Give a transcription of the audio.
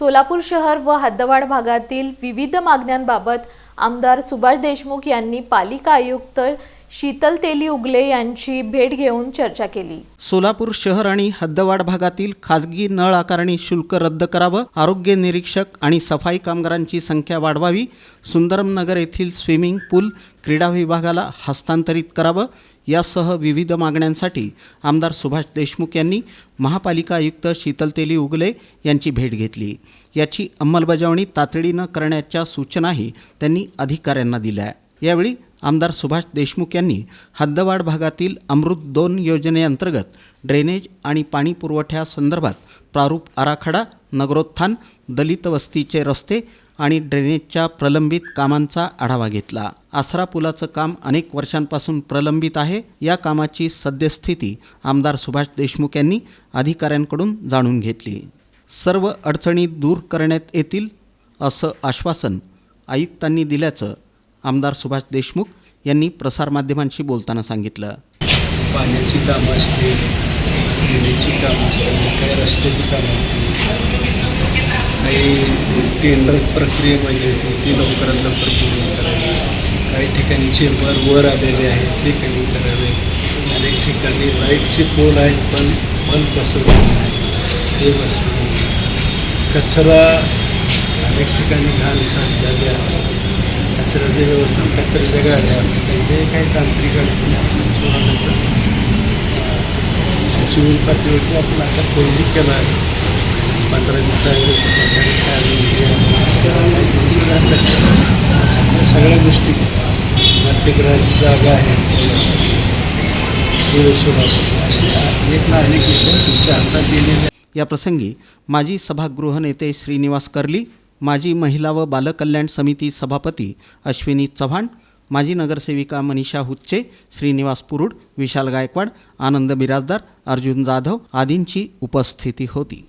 सोलापूर शहर व हद्दवाड भागातील विविध मागण्यांबाबत आमदार सुभाष देशमुख यांनी पालिका आयुक्त शीतल तेली उगले यांची भेट घेऊन चर्चा केली. सोलापूर शहर आणि हद्दवाड भागातील खाजगी नळ आकारणी शुल्क रद्द करावं आरोग्य निरीक्षक आणि सफाई कामगारांची संख्या वाढवावी सुंदरम नगर येथील स्विमिंग पूल क्रीडा विभागाला हस्तांतरित करावं यासह विविध मागण्यांसाठी आमदार सुभाष देशमुख यांनी महापालिका आयुक्त शीतल तेली उगले यांची भेट घेतली. याची अंमलबजावणी तातडीनं करण्याच्या सूचनाही त्यांनी अधिकाऱ्यांना दिल्या. यावेळी आमदार सुभाष देशमुख यांनी हद्दवाड भागातील अमृत दोन योजनेअंतर्गत ड्रेनेज आणि पाणी पुरवठ्यासंदर्भात प्रारूप आराखडा नगरोत्थान दलित वस्तीचे रस्ते आणि ड्रेनेजच्या प्रलंबित कामांचा आढावा घेतला. आसरा पुलाचं काम अनेक वर्षांपासून प्रलंबित आहे. या कामाची सद्यस्थिती आमदार सुभाष देशमुख यांनी अधिकाऱ्यांकडून जाणून घेतली. सर्व अडचणी दूर करण्यात येतील असं आश्वासन आयुक्तांनी दिल्याचं आमदार सुभाष देशमुख यांनी प्रसारमाध्यमांशी बोलताना सांगितलं. पाण्याची कामं असतील ड्रेनेजची कामं असतील काही रस्त्याची कामं काही टेंडर प्रक्रियेमध्ये होती ती लवकरात लवकर पूर्ण करावी. काही ठिकाणी चेंबर वर आलेले आहेत ते कमी करावे. अनेक ठिकाणी लाईटचे पोल आहेत पण बल्ब बसवले नाही. ते बसवले कचरा अनेक ठिकाणी घाण साठलेले आहे. कचऱ्याचे व्यवस्था कचऱ्याच्या गाड्या त्यांचे काही तांत्रिक अडचणी आपण सोडवण्याचं सचिव पातळीवरती आपण आता पहिली केला आहे पंधरा दिवसावर सगळ्या गोष्टी. नाट्यगृहाची जागा आहे. अनेक ना अनेक विषय तुमच्या हातात दिलेले या प्रसंगी माजी सभागृह नेते श्रीनिवास कर्ली माजी महिला व बालकल्याण समिती सभापती अश्विनी चव्हाण माजी नगरसेविका मनीषा हुच्चे श्रीनिवास पुरुड विशाल गायकवाड आनंद बिराजदार अर्जुन जाधव आदींची उपस्थिती होती.